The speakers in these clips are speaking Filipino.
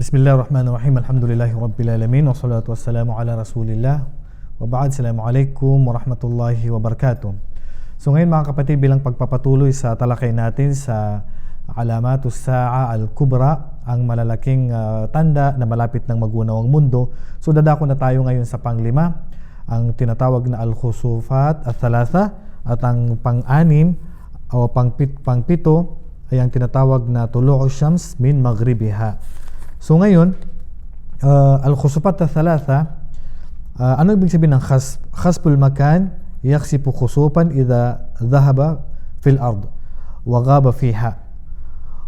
Bismillahirrahmanirrahim. Alhamdulillahi Rabbil Alamin. Wassalatu wassalamu ala Rasulillah. Wa ba'd. Assalamualaikum warahmatullahi wabarakatuh. So ngayon mga kapatid, bilang pagpapatuloy sa talakay natin sa Alamatus Sa'a Al-Kubra, ang malalaking ah, tanda na malapit ng magunaw ang mundo. So dadako na tayo ngayon sa panglima, ang tinatawag na Al-Khusufat Al-Thalatha at ang pang-anim o pangpit, pangpito ay ang tinatawag na Tulu'u Shams min Maghribiha. So ngayon, uh, Al-Khusufat Al-Thalatha, uh, ano ibig sabihin ng khas, khasbul makan? Yaksipu khusupan idha dhahaba fil ard wa ghaba fiha.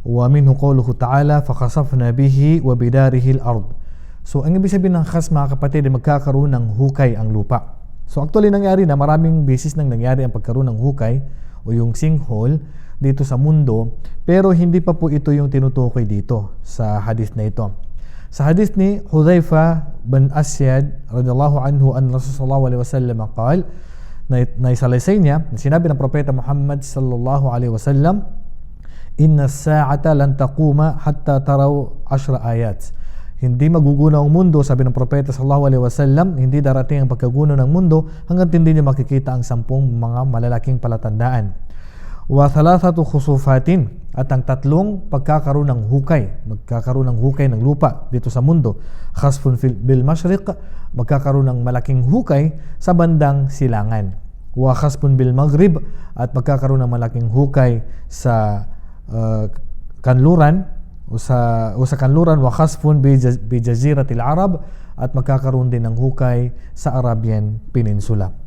Wa minhu qawluhu ta'ala fakhasafna bihi wa bidarihi al-ard. So ang ibig sabihin ng khas mga kapatid magkakaroon ng hukay ang lupa. So actually nangyari na maraming beses nang nangyari ang pagkaroon ng hukay o yung sinkhole dito sa mundo pero hindi pa po ito yung tinutukoy dito sa hadith na ito. Sa hadith ni Hudhaifa bin Asyad radiyallahu anhu an Rasulullah alaihi wasallam qal na, na isalaysay niya sinabi ng propeta Muhammad sallallahu alaihi wasallam inna sa'ata lan taquma hatta taraw ashra ayat. Hindi magugunaw ang mundo sabi ng propeta sallallahu alaihi wasallam hindi darating ang pagkagunaw ng mundo hanggang hindi niyo makikita ang sampung mga malalaking palatandaan wa thalathatu khusufatin at ang tatlong pagkakaroon ng hukay, magkakaroon ng hukay ng lupa dito sa mundo. Khasfun bil mashriq, magkakaroon ng malaking hukay sa bandang silangan. Wa khasfun bil maghrib at magkakaroon ng malaking hukay sa uh, kanluran o sa o sa kanluran wa khasfun bi jaziratil arab at magkakaroon din ng hukay sa Arabian Peninsula.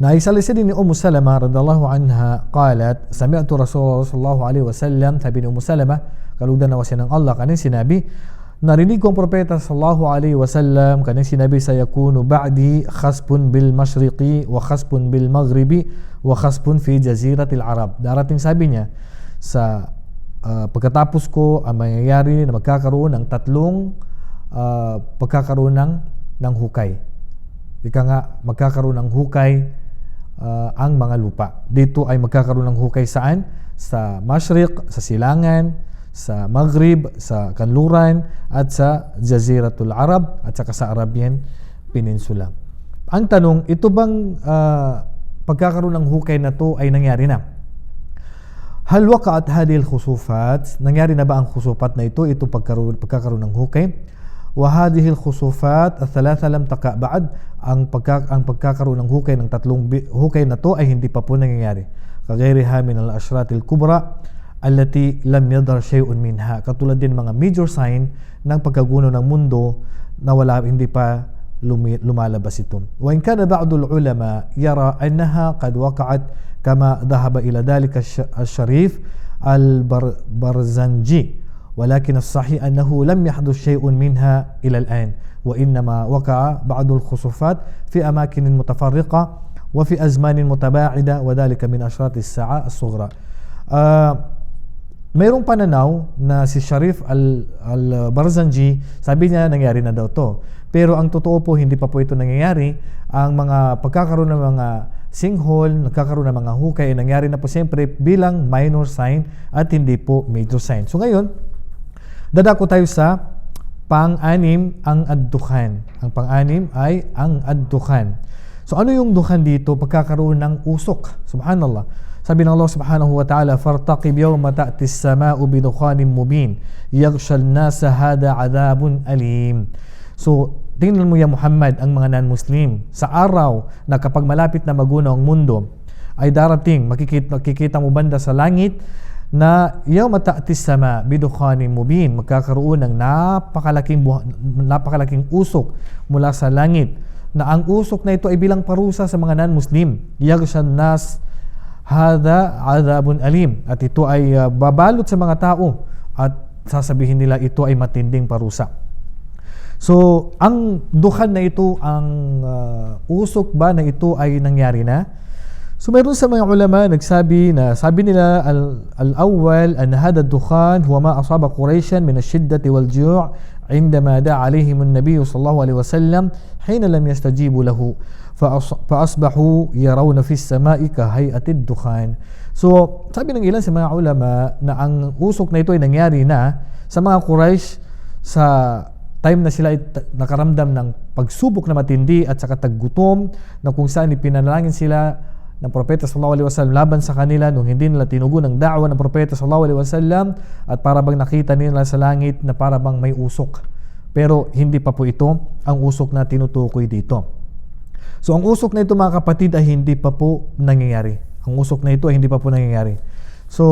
نايسال سيدني أم سلمة رضي الله عنها قالت سمعت رسول الله صلى الله عليه وسلم تبين أم سلمة قالوا دنا وسنن الله كان سنبي narinig ko ang propeta sallallahu alaihi wasallam kanyang sinabi sa yakunu ba'di khasbun bil mashriqi wa khasbun bil maghribi wa khasbun fi jaziratil arab darating sabi niya sa uh, pagkatapos ko ang mangyayari na magkakaroon ng tatlong uh, pagkakaroon ng ng hukay ika nga magkakaroon ng hukay uh, ang mga lupa. Dito ay magkakaroon ng hukay saan? Sa Mashriq, sa Silangan, sa Maghrib, sa Kanluran, at sa Jaziratul Arab, at saka sa Arabian Peninsula. Ang tanong, ito bang uh, pagkakaroon ng hukay na to ay nangyari na? Hal waqa'at hadhihi al-khusufat? Nangyari na ba ang khusufat na ito, ito pagkaroon, pagkakaroon ng hukay? وهذه الخسوفات الثلاثة لم تقع بعد ang pagka ang pagkakaroon ng hukay ng tatlong hukay na to ay hindi pa po nangyayari kagayriha min al-ashrat al-kubra allati lam yadhar shay'un minha katulad din mga major sign ng pagkaguno ng mundo na wala hindi pa lumalabas ito wa in kana ba'd al-ulama yara annaha qad waqa'at kama dhahaba ila dhalika al-sharif al-barzanji ولكن الصحيح أنه لم يحدث شيء منها إلى الآن وإنما وقع بعض الخسوفات في أماكن متفرقة وفي أزمان متباعدة وذلك من أشراط الساعة الصغرى uh, mayroong pananaw na si Sharif al, al-Barzanji, sabi niya nangyari na daw to. Pero ang totoo po, hindi pa po ito nangyayari. Ang mga pagkakaroon ng mga sinkhole, nagkakaroon ng mga hukay, ay nangyari na po siyempre bilang minor sign at hindi po major sign. So ngayon, Dadako tayo sa pang-anim ang ad-dukhan. Ang pang-anim ay ang ad-dukhan. So ano yung dukhan dito? Pagkakaroon ng usok. Subhanallah. Sabi ng Allah subhanahu wa ta'ala, فَارْتَقِبْ يَوْمَ تَأْتِ السَّمَاءُ بِدُخَانٍ مُبِينٍ يَغْشَى النَّاسَ هَذَا عَذَابٌ أَلِيمٌ So, tingnan mo ya Muhammad, ang mga non-Muslim, sa araw na kapag malapit na magunaw ang mundo, ay darating, makikita, makikita mo banda sa langit, na yawma ta'ti sama bidukhanin mubin. Magkakaroon ng napakalaking napakalaking usok mula sa langit na ang usok na ito ay bilang parusa sa mga non-Muslim. Yaghshan nas hada adabun alim. At ito ay uh, babalot sa mga tao at sasabihin nila ito ay matinding parusa. So ang dukhan na ito ang uh, usok ba na ito ay nangyari na So mayroon sa mga ulama nagsabi na sabi nila al-awwal an hada dukhan huwa ma asaba Quraishan min ash-shiddati wal ju' عندما دعا عليهم النبي صلى الله عليه وسلم حين لم يستجيبوا له فأصبحوا يرون في السماء كهيئة الدخان So, sabi ng ilan sa mga ulama na ang usok na ito ay nangyari na sa mga Quraysh sa time na sila ay ta- nakaramdam ng pagsubok na matindi at saka taggutom na kung saan ipinanalangin sila ng propeta sallallahu alaihi wasallam laban sa kanila nung hindi nila tinugon ang da'wa ng propeta sallallahu alaihi wasallam at para bang nakita nila sa langit na para bang may usok. Pero hindi pa po ito ang usok na tinutukoy dito. So ang usok na ito mga kapatid ay hindi pa po nangyayari. Ang usok na ito ay hindi pa po nangyayari. So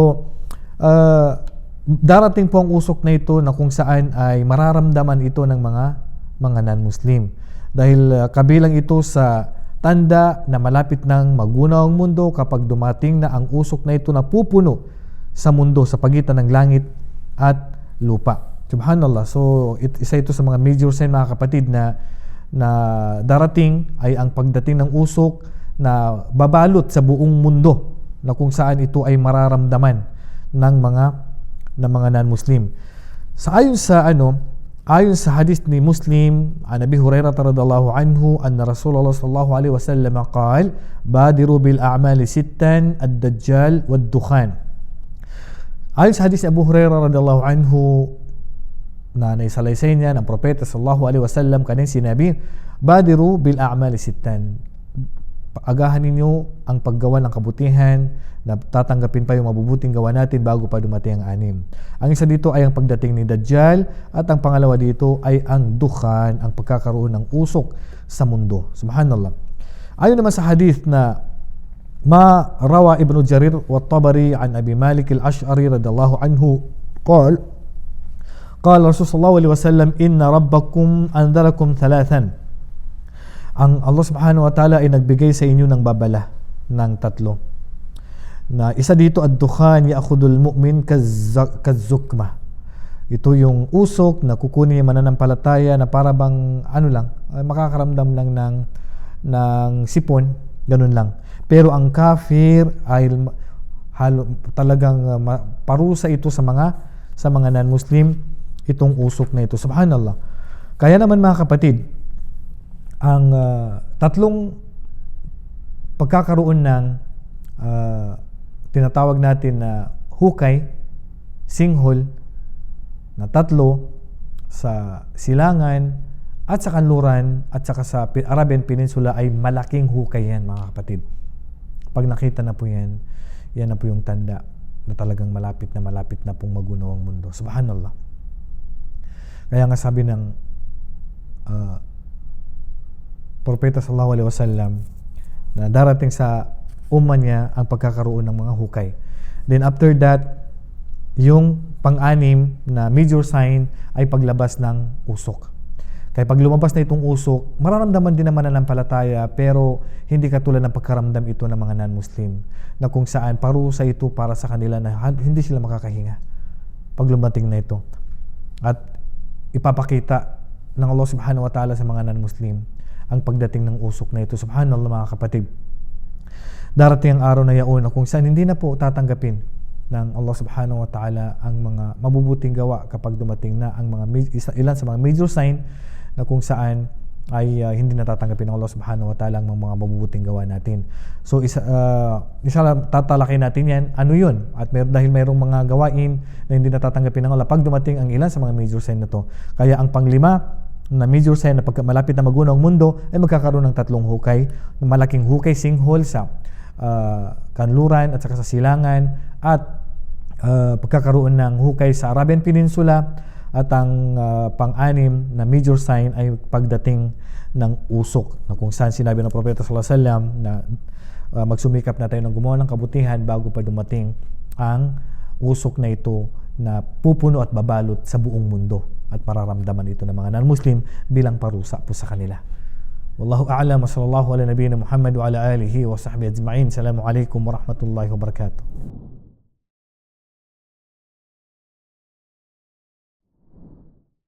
uh, darating po ang usok na ito na kung saan ay mararamdaman ito ng mga mga non-Muslim. Dahil uh, kabilang ito sa tanda na malapit ng magunaw ang mundo kapag dumating na ang usok na ito na pupuno sa mundo sa pagitan ng langit at lupa. Subhanallah. So, it, isa ito sa mga major sign mga kapatid na na darating ay ang pagdating ng usok na babalot sa buong mundo na kung saan ito ay mararamdaman ng mga ng mga non-Muslim. Sa ayon sa ano, Ayon sa hadith ni Muslim, an Abi Hurairah radhiyallahu anhu, anna Rasulullah sallallahu alaihi wasallam qaal, badiru bil a'mali sittan, ad-dajjal wad-dukhan. Ayon sa hadith ni Abu Hurairah radhiyallahu anhu, na naisalaysay niya ng propeta sallallahu alaihi wasallam kanyang sinabi, badiru bil a'mali sittan agahan ninyo ang paggawa ng kabutihan na tatanggapin pa yung mabubuting gawa natin bago pa dumating ang anim. Ang isa dito ay ang pagdating ni Dajjal at ang pangalawa dito ay ang dukhan, ang pagkakaroon ng usok sa mundo. Subhanallah. Ayon naman sa hadith na ما روى ابن جرير والطبري عن أبي مالك الأشعري رضي الله عنه قال قال رسول صلى الله عليه وسلم إن ربكم أنذركم ثلاثا ang Allah subhanahu wa ta'ala ay nagbigay sa inyo ng babala ng tatlo. Na isa dito ad dukhan ya'khudul mu'min kaz- kazukma ito yung usok na kukunin yung mananampalataya na para bang ano lang makakaramdam lang ng ng sipon ganun lang. Pero ang kafir ay halo, talagang ma- parusa ito sa mga sa mga non-muslim itong usok na ito. Subhanallah. Kaya naman mga kapatid ang uh, tatlong pagkakaroon ng uh, tinatawag natin na hukay, singhol, na tatlo sa silangan at sa kanluran at saka sa Arabian Peninsula ay malaking hukay yan mga kapatid. Pag nakita na po yan, yan na po yung tanda na talagang malapit na malapit na pong magunaw ang mundo. Subhanallah. Kaya nga sabi ng uh, Propeta sallallahu alaihi wasallam na darating sa umma niya ang pagkakaroon ng mga hukay. Then after that, yung pang-anim na major sign ay paglabas ng usok. Kaya pag lumabas na itong usok, mararamdaman din naman ng palataya pero hindi katulad ng pagkaramdam ito ng mga non-Muslim na kung saan parusa ito para sa kanila na hindi sila makakahinga pag lumating na ito. At ipapakita ng Allah subhanahu wa ta'ala sa mga non-Muslim ang pagdating ng usok na ito. Subhanallah mga kapatid. Darating ang araw na yaon na kung saan hindi na po tatanggapin ng Allah subhanahu wa ta'ala ang mga mabubuting gawa kapag dumating na ang mga isa, ilan sa mga major sign na kung saan ay uh, hindi natatanggapin ng Allah subhanahu wa ta'ala ang mga mabubuting gawa natin. So isa, uh, lang tatalakay natin yan, ano yun? At mer- dahil mayroong mga gawain na hindi natatanggapin ng Allah pag dumating ang ilan sa mga major sign na to. Kaya ang panglima, na major sign na pagka malapit na magunaw ang mundo ay magkakaroon ng tatlong hukay, malaking hukay singhole sa uh, kanluran at saka sa silangan. At uh, pagkakaroon ng hukay sa Arabian Peninsula. At ang uh, pang-anim na major sign ay pagdating ng usok. Na kung saan sinabi ng Propeta sallallahu alaihi wasallam na uh, magsumikap na tayo ng gumawa ng kabutihan bago pa dumating ang usok na ito na pupuno at babalot sa buong mundo at mararamdaman ito ng mga non-Muslim bilang parusa po sa kanila. Wallahu a'lam wa sallallahu ala nabiyyina Muhammad wa ala alihi wa sahbihi ajma'in. Assalamu alaikum wa rahmatullahi wa barakatuh.